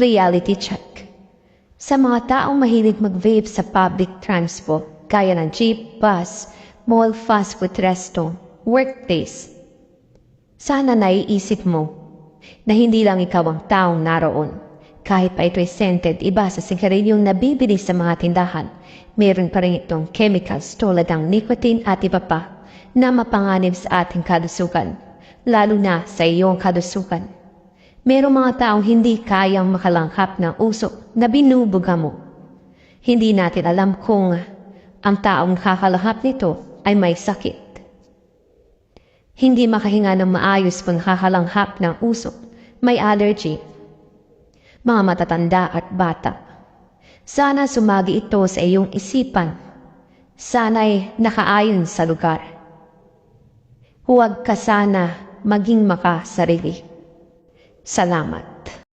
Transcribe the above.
Reality check. Sa mga taong mahilig mag-vape sa public transport, gaya ng jeep, bus, mall, fast food resto, workplace, sana naiisip mo na hindi lang ikaw ang taong naroon. Kahit pa ito'y scented iba sa sigarilyong nabibili sa mga tindahan, meron pa rin itong chemicals tulad ng nicotine at iba pa na mapanganib sa ating kalusugan, lalo na sa iyong kalusugan. Merong mga taong hindi kayang makalanghap ng usok na binubuga mo. Hindi natin alam kung ang taong kakalanghap nito ay may sakit. Hindi makahinga ng maayos kung nakahalanghap ng usok, may allergy, mga matatanda at bata. Sana sumagi ito sa iyong isipan. Sana'y nakaayon sa lugar. Huwag ka sana maging makasarili. Salamat.